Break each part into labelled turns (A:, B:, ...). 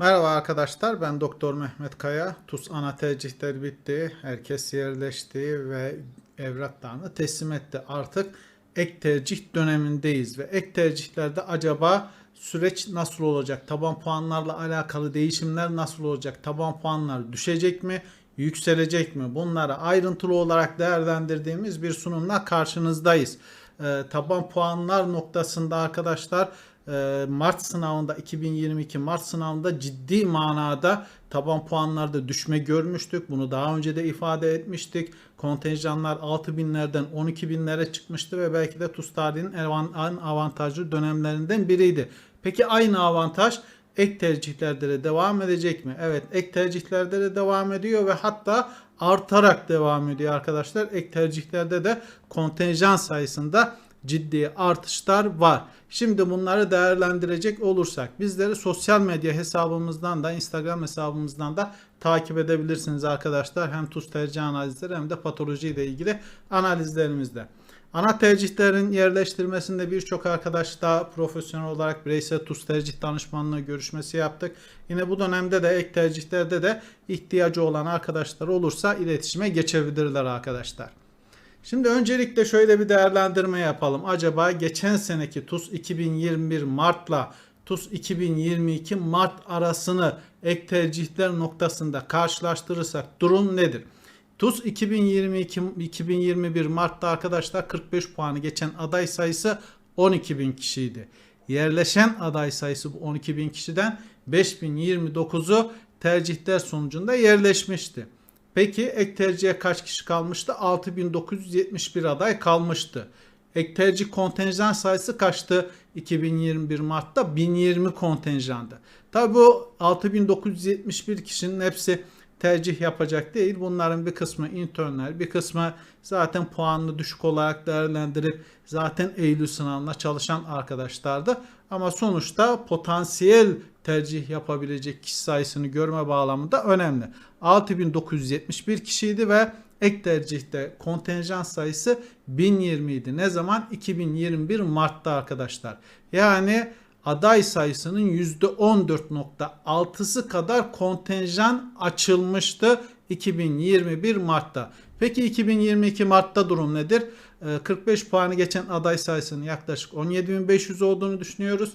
A: Merhaba arkadaşlar ben Doktor Mehmet Kaya. TUS ana tercihler bitti. Herkes yerleşti ve evraklarını teslim etti. Artık ek tercih dönemindeyiz ve ek tercihlerde acaba süreç nasıl olacak? Taban puanlarla alakalı değişimler nasıl olacak? Taban puanlar düşecek mi? Yükselecek mi? Bunları ayrıntılı olarak değerlendirdiğimiz bir sunumla karşınızdayız. Ee, taban puanlar noktasında arkadaşlar e, Mart sınavında 2022 Mart sınavında ciddi manada taban puanlarda düşme görmüştük. Bunu daha önce de ifade etmiştik. Kontenjanlar 6000'lerden 12000'lere çıkmıştı ve belki de TUS tarihinin en avantajlı dönemlerinden biriydi. Peki aynı avantaj ek tercihlerde de devam edecek mi? Evet ek tercihlerde de devam ediyor ve hatta artarak devam ediyor arkadaşlar. Ek tercihlerde de kontenjan sayısında ciddi artışlar var. Şimdi bunları değerlendirecek olursak bizleri sosyal medya hesabımızdan da Instagram hesabımızdan da takip edebilirsiniz arkadaşlar. Hem tuz tercih analizleri hem de patoloji ile ilgili analizlerimizde. Ana tercihlerin yerleştirmesinde birçok arkadaş da profesyonel olarak bireysel tuz tercih danışmanlığı görüşmesi yaptık. Yine bu dönemde de ek tercihlerde de ihtiyacı olan arkadaşlar olursa iletişime geçebilirler arkadaşlar. Şimdi öncelikle şöyle bir değerlendirme yapalım. Acaba geçen seneki TUS 2021 Mart'la TUS 2022 Mart arasını ek tercihler noktasında karşılaştırırsak durum nedir? TUS 2022 2021 Mart'ta arkadaşlar 45 puanı geçen aday sayısı 12 bin kişiydi. Yerleşen aday sayısı bu 12 bin kişiden 5029'u tercihler sonucunda yerleşmişti. Peki ek tercihe kaç kişi kalmıştı? 6971 aday kalmıştı. Ek tercih kontenjan sayısı kaçtı? 2021 Mart'ta 1020 kontenjandı. Tabi bu 6971 kişinin hepsi tercih yapacak değil. Bunların bir kısmı internler, bir kısmı zaten puanını düşük olarak değerlendirip zaten Eylül sınavına çalışan arkadaşlardı. Ama sonuçta potansiyel tercih yapabilecek kişi sayısını görme bağlamında önemli. 6971 kişiydi ve ek tercihte kontenjan sayısı 1020 idi. Ne zaman? 2021 Mart'ta arkadaşlar. Yani aday sayısının %14.6'sı kadar kontenjan açılmıştı 2021 Mart'ta. Peki 2022 Mart'ta durum nedir? 45 puanı geçen aday sayısının yaklaşık 17.500 olduğunu düşünüyoruz.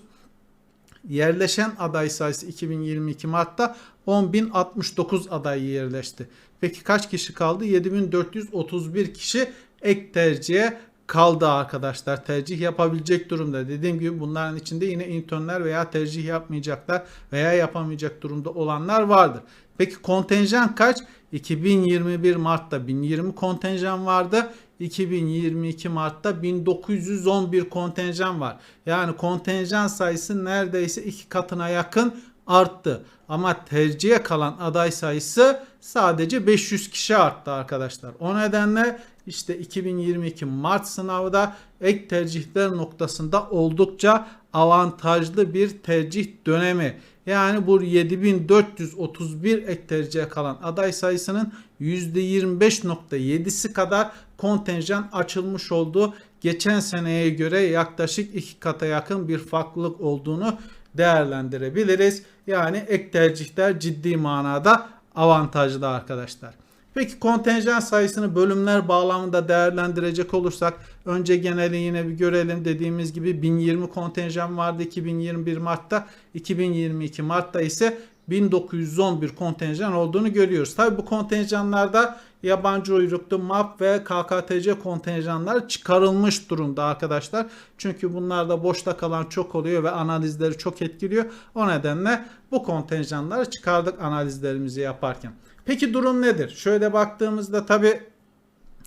A: Yerleşen aday sayısı 2022 Mart'ta 10.069 aday yerleşti. Peki kaç kişi kaldı? 7431 kişi ek tercihe kaldı arkadaşlar. Tercih yapabilecek durumda. Dediğim gibi bunların içinde yine internler veya tercih yapmayacaklar veya yapamayacak durumda olanlar vardır. Peki kontenjan kaç? 2021 Mart'ta 1020 kontenjan vardı. 2022 Mart'ta 1911 kontenjan var. Yani kontenjan sayısı neredeyse iki katına yakın arttı. Ama tercihe kalan aday sayısı sadece 500 kişi arttı arkadaşlar. O nedenle işte 2022 Mart sınavda ek tercihler noktasında oldukça avantajlı bir tercih dönemi. Yani bu 7431 ek tercihe kalan aday sayısının %25.7'si kadar kontenjan açılmış oldu. Geçen seneye göre yaklaşık iki kata yakın bir farklılık olduğunu değerlendirebiliriz. Yani ek tercihler ciddi manada avantajlı arkadaşlar. Peki kontenjan sayısını bölümler bağlamında değerlendirecek olursak önce geneli yine bir görelim. Dediğimiz gibi 1020 kontenjan vardı 2021 Mart'ta. 2022 Mart'ta ise 1911 kontenjan olduğunu görüyoruz. Tabi bu kontenjanlarda yabancı uyruklu MAP ve KKTC kontenjanlar çıkarılmış durumda arkadaşlar. Çünkü bunlarda boşta kalan çok oluyor ve analizleri çok etkiliyor. O nedenle bu kontenjanları çıkardık analizlerimizi yaparken. Peki durum nedir? Şöyle baktığımızda tabi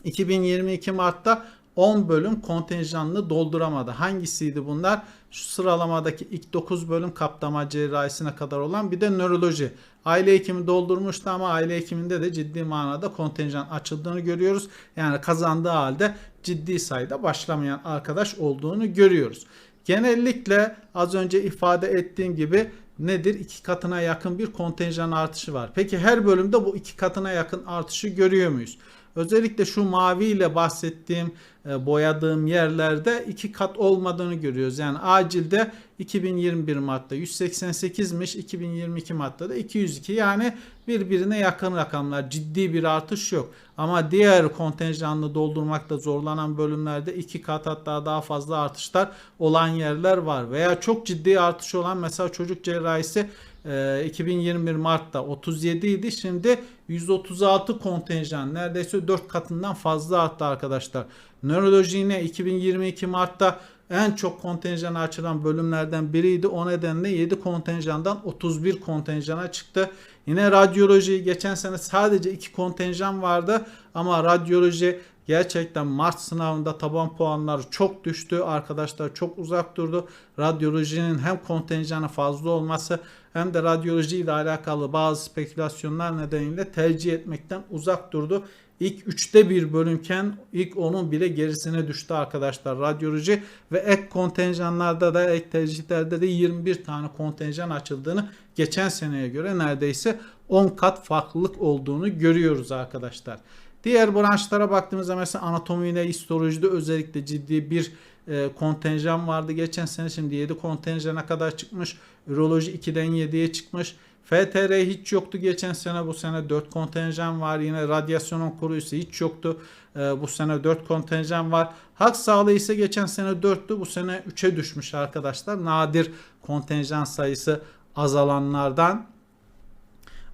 A: 2022 Mart'ta 10 bölüm kontenjanını dolduramadı. Hangisiydi bunlar? Şu sıralamadaki ilk 9 bölüm kaptama cerrahisine kadar olan bir de nöroloji. Aile hekimi doldurmuştu ama aile hekiminde de ciddi manada kontenjan açıldığını görüyoruz. Yani kazandığı halde ciddi sayıda başlamayan arkadaş olduğunu görüyoruz. Genellikle az önce ifade ettiğim gibi nedir? İki katına yakın bir kontenjan artışı var. Peki her bölümde bu iki katına yakın artışı görüyor muyuz? Özellikle şu maviyle bahsettiğim e, boyadığım yerlerde iki kat olmadığını görüyoruz. Yani acilde 2021 Mart'ta 188'miş, 2022 Mart'ta da 202. Yani birbirine yakın rakamlar. Ciddi bir artış yok. Ama diğer kontenjanlı doldurmakta zorlanan bölümlerde iki kat hatta daha fazla artışlar olan yerler var. Veya çok ciddi artış olan mesela çocuk cerrahisi 2021 Mart'ta 37 idi. Şimdi 136 kontenjan neredeyse 4 katından fazla arttı arkadaşlar. Nöroloji yine 2022 Mart'ta en çok kontenjan açılan bölümlerden biriydi. O nedenle 7 kontenjandan 31 kontenjana çıktı. Yine radyoloji geçen sene sadece 2 kontenjan vardı ama radyoloji gerçekten Mart sınavında taban puanları çok düştü. Arkadaşlar çok uzak durdu. Radyolojinin hem kontenjanı fazla olması hem de radyoloji ile alakalı bazı spekülasyonlar nedeniyle tercih etmekten uzak durdu. İlk üçte bir bölümken ilk onun bile gerisine düştü arkadaşlar radyoloji ve ek kontenjanlarda da ek tercihlerde de 21 tane kontenjan açıldığını geçen seneye göre neredeyse 10 kat farklılık olduğunu görüyoruz arkadaşlar. Diğer branşlara baktığımızda mesela anatomi ile histolojide özellikle ciddi bir e, kontenjan vardı. Geçen sene şimdi 7 kontenjana kadar çıkmış. Üroloji 2'den 7'ye çıkmış. FTR hiç yoktu geçen sene bu sene 4 kontenjan var. Yine radyasyon onkolojisi hiç yoktu. E, bu sene 4 kontenjan var. Halk sağlığı ise geçen sene 4'tü bu sene 3'e düşmüş arkadaşlar. Nadir kontenjan sayısı azalanlardan.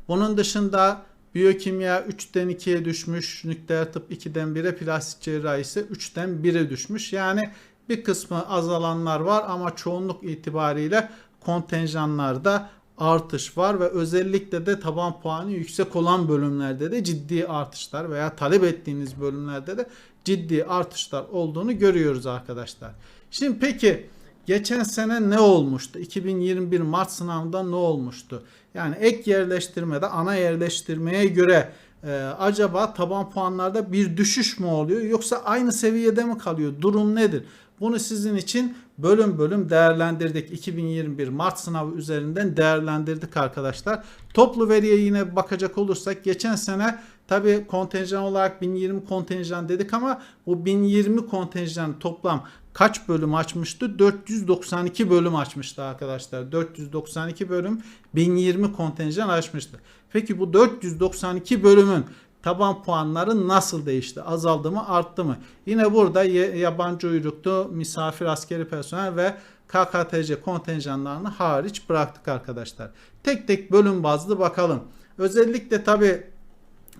A: Bunun dışında Biyokimya 3'ten 2'ye düşmüş. Nükleer tıp 2'den 1'e. Plastik cerrahi ise 3'ten 1'e düşmüş. Yani bir kısmı azalanlar var ama çoğunluk itibariyle kontenjanlarda artış var ve özellikle de taban puanı yüksek olan bölümlerde de ciddi artışlar veya talep ettiğiniz bölümlerde de ciddi artışlar olduğunu görüyoruz arkadaşlar. Şimdi peki geçen sene ne olmuştu? 2021 Mart sınavında ne olmuştu? Yani ek yerleştirmede ana yerleştirmeye göre e, acaba taban puanlarda bir düşüş mü oluyor yoksa aynı seviyede mi kalıyor? Durum nedir? Bunu sizin için bölüm bölüm değerlendirdik. 2021 Mart sınavı üzerinden değerlendirdik arkadaşlar. Toplu veriye yine bakacak olursak geçen sene tabi kontenjan olarak 1020 kontenjan dedik ama bu 1020 kontenjan toplam kaç bölüm açmıştı? 492 bölüm açmıştı arkadaşlar. 492 bölüm 1020 kontenjan açmıştı. Peki bu 492 bölümün taban puanları nasıl değişti? Azaldı mı, arttı mı? Yine burada yabancı uyruklu misafir askeri personel ve KKTC kontenjanlarını hariç bıraktık arkadaşlar. Tek tek bölüm bazlı bakalım. Özellikle tabi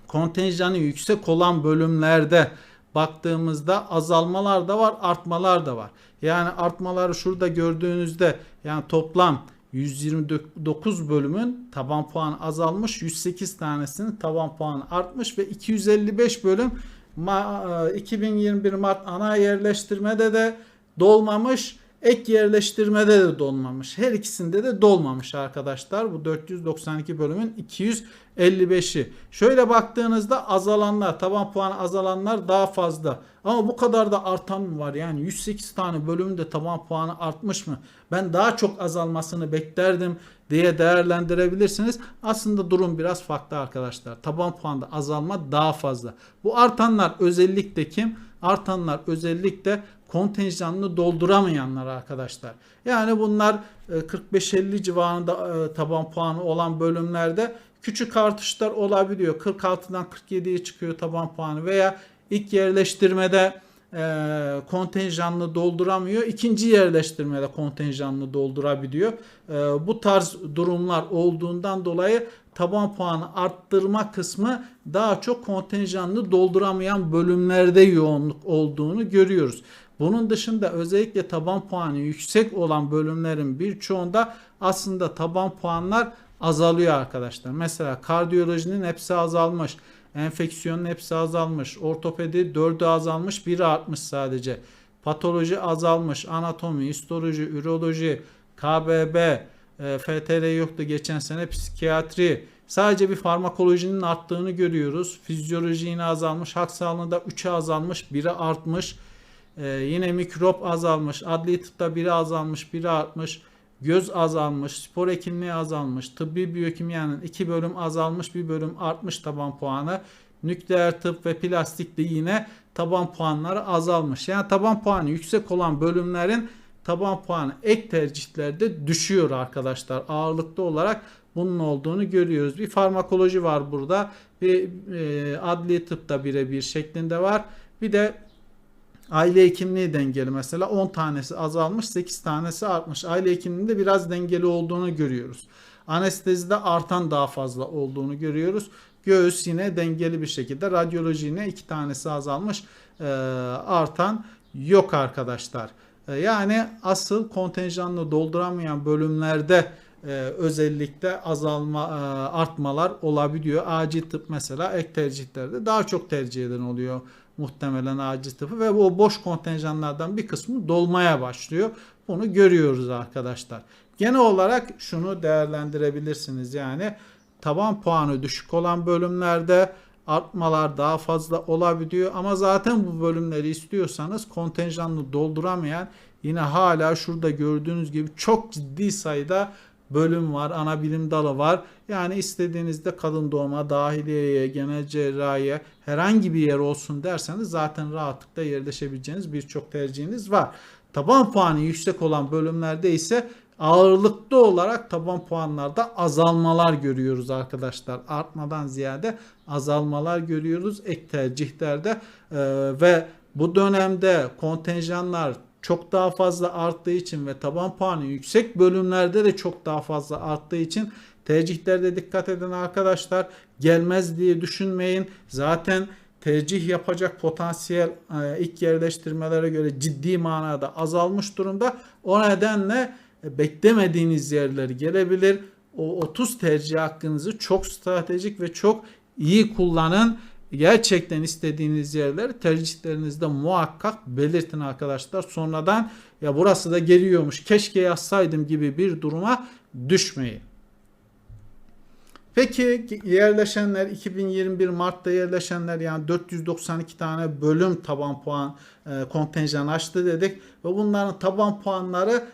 A: kontenjanı yüksek olan bölümlerde baktığımızda azalmalar da var, artmalar da var. Yani artmaları şurada gördüğünüzde yani toplam 129 bölümün taban puanı azalmış. 108 tanesinin taban puanı artmış ve 255 bölüm 2021 e, Mart ana yerleştirmede de dolmamış. Ek yerleştirmede de dolmamış. Her ikisinde de dolmamış arkadaşlar. Bu 492 bölümün 255'i. Şöyle baktığınızda azalanlar, taban puanı azalanlar daha fazla. Ama bu kadar da artan mı var? Yani 108 tane bölümünde taban puanı artmış mı? Ben daha çok azalmasını beklerdim diye değerlendirebilirsiniz. Aslında durum biraz farklı arkadaşlar. Taban puanda azalma daha fazla. Bu artanlar özellikle kim? Artanlar özellikle kontenjanını dolduramayanlar arkadaşlar. Yani bunlar 45-50 e, civarında e, taban puanı olan bölümlerde küçük artışlar olabiliyor. 46'dan 47'ye çıkıyor taban puanı veya ilk yerleştirmede e, kontenjanını dolduramıyor. İkinci yerleştirmede kontenjanını doldurabiliyor. bu tarz durumlar olduğundan dolayı taban puanı arttırma kısmı daha çok kontenjanını dolduramayan bölümlerde yoğunluk olduğunu görüyoruz. Bunun dışında özellikle taban puanı yüksek olan bölümlerin birçoğunda aslında taban puanlar azalıyor arkadaşlar. Mesela kardiyolojinin hepsi azalmış. Enfeksiyonun hepsi azalmış. Ortopedi 4'ü azalmış 1'i artmış sadece. Patoloji azalmış. Anatomi, histoloji, üroloji, KBB, e, FTR yoktu geçen sene psikiyatri. Sadece bir farmakolojinin arttığını görüyoruz. Fizyoloji yine azalmış. Hak sağlığında 3'e azalmış, 1'e artmış. Ee, yine mikrop azalmış. Adli tıpta biri azalmış, biri artmış. Göz azalmış, spor hekimliği azalmış. Tıbbi biyokimyanın iki bölüm azalmış, bir bölüm artmış taban puanı. nükleer tıp ve plastikte yine taban puanları azalmış. Yani taban puanı yüksek olan bölümlerin taban puanı ek tercihlerde düşüyor arkadaşlar. Ağırlıklı olarak bunun olduğunu görüyoruz. Bir farmakoloji var burada. Bir e, adli tıpta birebir şeklinde var. Bir de aile hekimliği dengeli mesela 10 tanesi azalmış 8 tanesi artmış. Aile hekimliğinde biraz dengeli olduğunu görüyoruz. Anestezide artan daha fazla olduğunu görüyoruz. Göğüs yine dengeli bir şekilde. Radyoloji yine 2 tanesi azalmış. E, artan yok arkadaşlar. E, yani asıl kontenjanını dolduramayan bölümlerde e, özellikle azalma e, artmalar olabiliyor. Acil tıp mesela ek tercihlerde daha çok tercih eden oluyor muhtemelen acil tıpı ve bu boş kontenjanlardan bir kısmı dolmaya başlıyor. Bunu görüyoruz arkadaşlar. Genel olarak şunu değerlendirebilirsiniz yani taban puanı düşük olan bölümlerde artmalar daha fazla olabiliyor ama zaten bu bölümleri istiyorsanız kontenjanını dolduramayan yine hala şurada gördüğünüz gibi çok ciddi sayıda bölüm var, ana bilim dalı var. Yani istediğinizde kadın doğuma, dahiliyeye, genel cerrahiye herhangi bir yer olsun derseniz zaten rahatlıkla yerleşebileceğiniz birçok tercihiniz var. Taban puanı yüksek olan bölümlerde ise ağırlıklı olarak taban puanlarda azalmalar görüyoruz arkadaşlar. Artmadan ziyade azalmalar görüyoruz ek tercihlerde ee, ve bu dönemde kontenjanlar çok daha fazla arttığı için ve taban puanı yüksek bölümlerde de çok daha fazla arttığı için tercihlerde dikkat edin arkadaşlar. Gelmez diye düşünmeyin. Zaten tercih yapacak potansiyel e, ilk yerleştirmelere göre ciddi manada azalmış durumda. O nedenle e, beklemediğiniz yerler gelebilir. O 30 tercih hakkınızı çok stratejik ve çok iyi kullanın gerçekten istediğiniz yerleri tercihlerinizde muhakkak belirtin arkadaşlar. Sonradan ya burası da geliyormuş keşke yazsaydım gibi bir duruma düşmeyin. Peki yerleşenler 2021 Mart'ta yerleşenler yani 492 tane bölüm taban puan e, kontenjan açtı dedik ve bunların taban puanları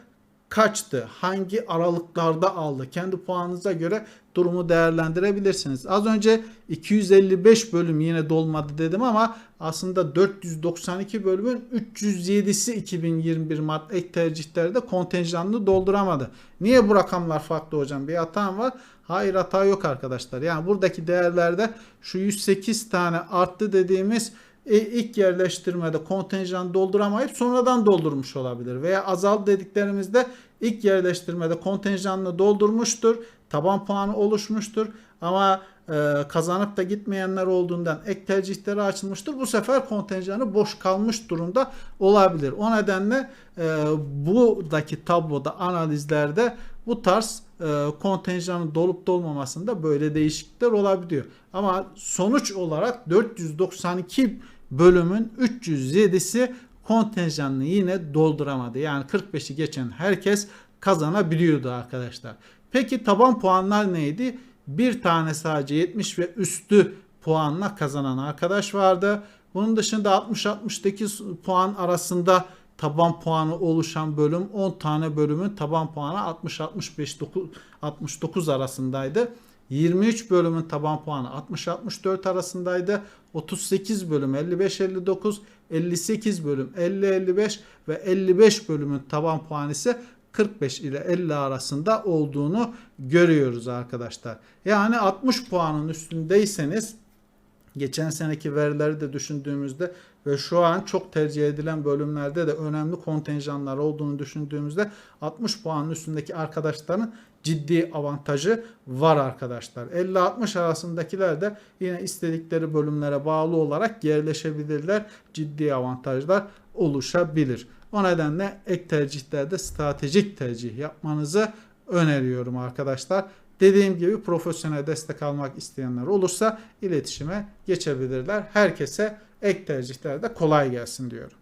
A: kaçtı? Hangi aralıklarda aldı? Kendi puanınıza göre durumu değerlendirebilirsiniz. Az önce 255 bölüm yine dolmadı dedim ama aslında 492 bölümün 307'si 2021 Mart ek tercihlerde kontenjanını dolduramadı. Niye bu rakamlar farklı hocam? Bir hata var. Hayır hata yok arkadaşlar. Yani buradaki değerlerde şu 108 tane arttı dediğimiz e, ilk yerleştirmede kontenjan dolduramayıp sonradan doldurmuş olabilir. Veya azal dediklerimizde ilk yerleştirmede kontenjanını doldurmuştur. Taban puanı oluşmuştur. Ama e, kazanıp da gitmeyenler olduğundan ek tercihleri açılmıştır. Bu sefer kontenjanı boş kalmış durumda olabilir. O nedenle e, buradaki tabloda analizlerde bu tarz e, kontenjanın dolup dolmamasında böyle değişiklikler olabiliyor. Ama sonuç olarak 492 bölümün 307'si kontenjanını yine dolduramadı. Yani 45'i geçen herkes kazanabiliyordu arkadaşlar. Peki taban puanlar neydi? Bir tane sadece 70 ve üstü puanla kazanan arkadaş vardı. Bunun dışında 60-68 puan arasında taban puanı oluşan bölüm 10 tane bölümün taban puanı 60-65 69 arasındaydı. 23 bölümün taban puanı 60-64 arasındaydı. 38 bölüm 55-59, 58 bölüm 50-55 ve 55 bölümün taban puanı ise 45 ile 50 arasında olduğunu görüyoruz arkadaşlar. Yani 60 puanın üstündeyseniz geçen seneki verileri de düşündüğümüzde ve şu an çok tercih edilen bölümlerde de önemli kontenjanlar olduğunu düşündüğümüzde 60 puanın üstündeki arkadaşların ciddi avantajı var arkadaşlar. 50-60 arasındakiler de yine istedikleri bölümlere bağlı olarak yerleşebilirler. Ciddi avantajlar oluşabilir. O nedenle ek tercihlerde stratejik tercih yapmanızı öneriyorum arkadaşlar. Dediğim gibi profesyonel destek almak isteyenler olursa iletişime geçebilirler. Herkese ek tercihlerde kolay gelsin diyorum.